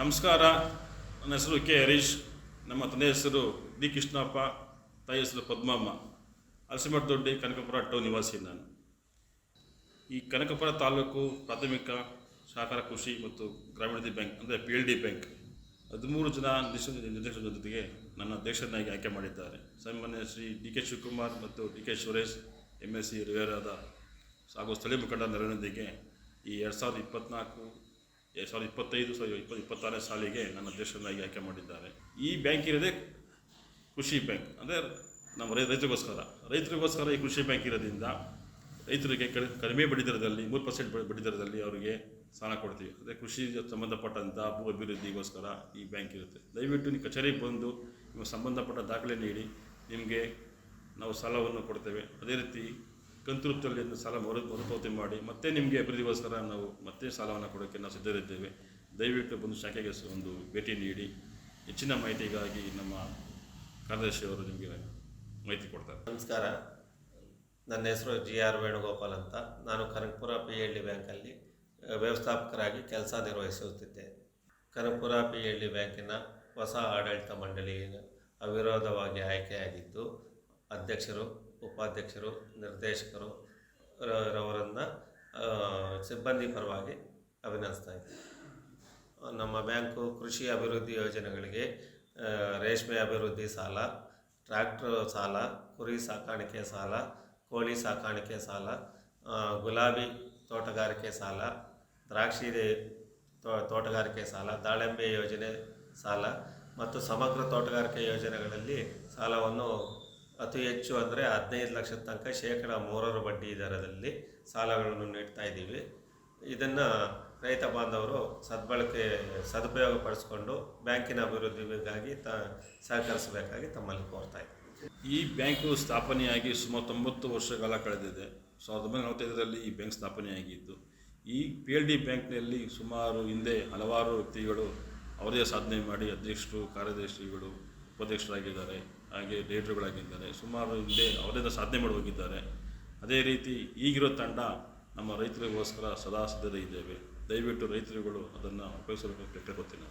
ನಮಸ್ಕಾರ. ನನ್ನ ಹೆಸರು ಕೆ. ಹರೀಶ್. ನಮ್ಮ ತಂದೆ ಹೆಸರು ಡಿ. ಕೃಷ್ಣಪ್ಪ. ತಾಯಿ ಹೆಸರು ಪದ್ಮಮ್ಮ. ಅಲಸಿಮಠ ದೊಡ್ಡಿ ಕನಕಪುರ ಟೌನ್ ನಿವಾಸಿ ನಾನು. ಈ ಕನಕಪುರ ತಾಲೂಕು ಪ್ರಾಥಮಿಕ ಸಹಕಾರ ಕೃಷಿ ಮತ್ತು ಗ್ರಾಮೀಣಾಭಿವೃದ್ಧಿ ಬ್ಯಾಂಕ್ ಅಂದರೆ ಪಿ ಎಲ್ ಡಿ ಬ್ಯಾಂಕ್. ಹದಿಮೂರು ಜನ ನಿರ್ದೇಶ- ನಿರ್ದೇಶಕರ ಜೊತೆಗೆ ನನ್ನ ಅಧ್ಯಕ್ಷರನ್ನಾಗಿ ಆಯ್ಕೆ ಮಾಡಿದ್ದಾರೆ. ಸನ್ಮಾನ್ಯ ಶ್ರೀ ಡಿ. ಕೆ. ಶಿವಕುಮಾರ್ ಮತ್ತು D. K. Suresh M S. C. ರಿವೇರಾದ ಹಾಗೂ ಸ್ಥಳೀಯ ಮುಖಂಡ ನೆರವಿನೊಂದಿಗೆ ಈ ಎರಡು ಸಾವಿರದ ಇಪ್ಪತ್ತ್ನಾಲ್ಕು ಎರಡು ಸಾವಿರದ ಇಪ್ಪತ್ತೈದು ಸಾವಿರ ಇಪ್ಪತ್ತು ಇಪ್ಪತ್ತಾರನೇ ಸಾಲಿಗೆ ನನ್ನ ಅಧ್ಯಕ್ಷರನ್ನಾಗಿ ಆಯ್ಕೆ ಮಾಡಿದ್ದಾರೆ. ಈ ಬ್ಯಾಂಕ್ ಇರೋದೇ ಕೃಷಿ ಬ್ಯಾಂಕ್. ಅಂದರೆ ನಮ್ಮ ರೈ ರೈತರಿಗೋಸ್ಕರ. ರೈತರಿಗೋಸ್ಕರ ಈ ಕೃಷಿ ಬ್ಯಾಂಕ್ ಇರೋದ್ರಿಂದ ರೈತರಿಗೆ ಕಡಿ ಕಡಿಮೆ ಬಡ್ಡಿದರದಲ್ಲಿ, ಮೂರು ಪರ್ಸೆಂಟ್ ಬಡ್ಡಿ ದರದಲ್ಲಿ ಅವರಿಗೆ ಸಾಲ ಕೊಡ್ತೀವಿ. ಅದೇ ಕೃಷಿ ಸಂಬಂಧಪಟ್ಟಂಥ ಭೂ ಅಭಿವೃದ್ಧಿಗೋಸ್ಕರ ಈ ಬ್ಯಾಂಕ್ ಇರುತ್ತೆ. ದಯವಿಟ್ಟು ನೀವು ಕಚೇರಿಗೆ ಬಂದು ನಿಮ್ಮ ಸಂಬಂಧಪಟ್ಟ ದಾಖಲೆ ನೀಡಿ. ನಿಮಗೆ ನಾವು ಸಾಲವನ್ನು ಕೊಡ್ತೇವೆ. ಅದೇ ರೀತಿ ಕಂತು ರೂಪದಲ್ಲಿ ಅದನ್ನ ಸಾಲ ಮರು, ಮರುಪಾವತಿ ಮಾಡಿ ಮತ್ತೆ ನಿಮಗೆ ಅಭಿವೃದ್ಧಿಗೋಸ್ಕರ ನಾವು ಮತ್ತೆ ಸಾಲವನ್ನು ಕೊಡೋಕ್ಕೆ ನಾವು ಸಿದ್ಧರಿದ್ದೇವೆ. ದಯವಿಟ್ಟು ಬಂದು ಶಾಖೆಗೆ ಒಂದು ಭೇಟಿ ನೀಡಿ. ಹೆಚ್ಚಿನ ಮಾಹಿತಿಗಾಗಿ ನಮ್ಮ ಕಾರ್ಯದರ್ಶಿಯವರು ನಿಮಗೆ ಮಾಹಿತಿ ಕೊಡ್ತಾರೆ. ನಮಸ್ಕಾರ. ನನ್ನ ಹೆಸರು ಜಿ ಆರ್ ವೇಣುಗೋಪಾಲ್ ಅಂತ. ನಾನು ಕನಕಪುರ ಪಿ ಎಲ್ ಡಿ ಬ್ಯಾಂಕಲ್ಲಿ ವ್ಯವಸ್ಥಾಪಕರಾಗಿ ಕೆಲಸ ನಿರ್ವಹಿಸುತ್ತಿದ್ದೆ. ಕನಕಪುರ ಪಿ ಎಲ್ ಡಿ ಬ್ಯಾಂಕಿನ ಹೊಸ ಆಡಳಿತ ಮಂಡಳಿ ಅವಿರೋಧವಾಗಿ ಆಯ್ಕೆಯಾಗಿದ್ದು ಅಧ್ಯಕ್ಷರು, ಉಪಾಧ್ಯಕ್ಷರು, ನಿರ್ದೇಶಕರು ರವರನ್ನು ಸಿಬ್ಬಂದಿ ಪರವಾಗಿ ಅಭಿನಂದಿಸ್ತಾ ಇದ್ದೀನಿ ನಮ್ಮ ಬ್ಯಾಂಕು ಕೃಷಿ ಅಭಿವೃದ್ಧಿ ಯೋಜನೆಗಳಿಗೆ ರೇಷ್ಮೆ ಅಭಿವೃದ್ಧಿ ಸಾಲ, ಟ್ರ್ಯಾಕ್ಟರ್ ಸಾಲ, ಕುರಿ ಸಾಕಾಣಿಕೆ ಸಾಲ, ಕೋಳಿ ಸಾಕಾಣಿಕೆ ಸಾಲ ಗುಲಾಬಿ ತೋಟಗಾರಿಕೆ ಸಾಲ, ದ್ರಾಕ್ಷಿ ತೋಟಗಾರಿಕೆ ಸಾಲ, ದಾಳಿಂಬೆ ಯೋಜನೆ ಸಾಲ ಮತ್ತು ಸಮಗ್ರ ತೋಟಗಾರಿಕೆ ಯೋಜನೆಗಳಲ್ಲಿ ಸಾಲವನ್ನು ಅತಿ ಹೆಚ್ಚು ಅಂದರೆ ಹದಿನೈದು ಲಕ್ಷದ ತನಕ ಶೇಕಡ ಮೂರರ ಬಡ್ಡಿ ದರದಲ್ಲಿ ಸಾಲಗಳನ್ನು ನೀಡ್ತಾ ಇದ್ದೀವಿ. ಇದನ್ನು ರೈತ ಬಾಂಧವರು ಸದ್ಬಳಕೆ, ಸದುಪಯೋಗ ಪಡಿಸ್ಕೊಂಡು ಬ್ಯಾಂಕಿನ ಅಭಿವೃದ್ಧಿಗಾಗಿ ತ, ಸಹಕರಿಸಬೇಕಾಗಿ ತಮ್ಮಲ್ಲಿ ಕೋರ್ತಾ ಇದ್ದೀವಿ. ಈ ಬ್ಯಾಂಕು ಸ್ಥಾಪನೆಯಾಗಿ ಸುಮಾರು ತೊಂಬತ್ತು ವರ್ಷಗಳ ಕಳೆದಿದೆ. ಸಾವಿರದ ಒಂಬೈನೂರ ನಲವತ್ತೈದರಲ್ಲಿ ಈ ಬ್ಯಾಂಕ್ ಸ್ಥಾಪನೆಯಾಗಿದ್ದು, ಈ ಪಿ ಎಲ್ ಡಿ ಬ್ಯಾಂಕ್ನಲ್ಲಿ ಸುಮಾರು ಹಿಂದೆ ಹಲವಾರು ವ್ಯಕ್ತಿಗಳು ಅವರೇ ಸಾಧನೆ ಮಾಡಿ, ಅಧ್ಯಕ್ಷರು, ಕಾರ್ಯದರ್ಶಿಗಳು ಉಪಾಧ್ಯಕ್ಷರಾಗಿದ್ದಾರೆ, ಹಾಗೆ ಲೀಡ್ರುಗಳಾಗಿದ್ದಾರೆ, ಸುಮಾರು ಹಿಂದೆ ಅವರಿಂದ ಸಾಧನೆ ಮಾಡಿ ಹೋಗಿದ್ದಾರೆ ಅದೇ ರೀತಿ ಈಗಿರೋ ತಂಡ ನಮ್ಮ ರೈತರಿಗೋಸ್ಕರ ಸದಾ ಸಿದ್ಧತೆ ಇದ್ದೇವೆ ದಯವಿಟ್ಟು ರೈತರುಗಳು ಅದನ್ನು ಉಪಯೋಗಿಸಬೇಕು ಕೇಳ್ಕೊತೀನಿ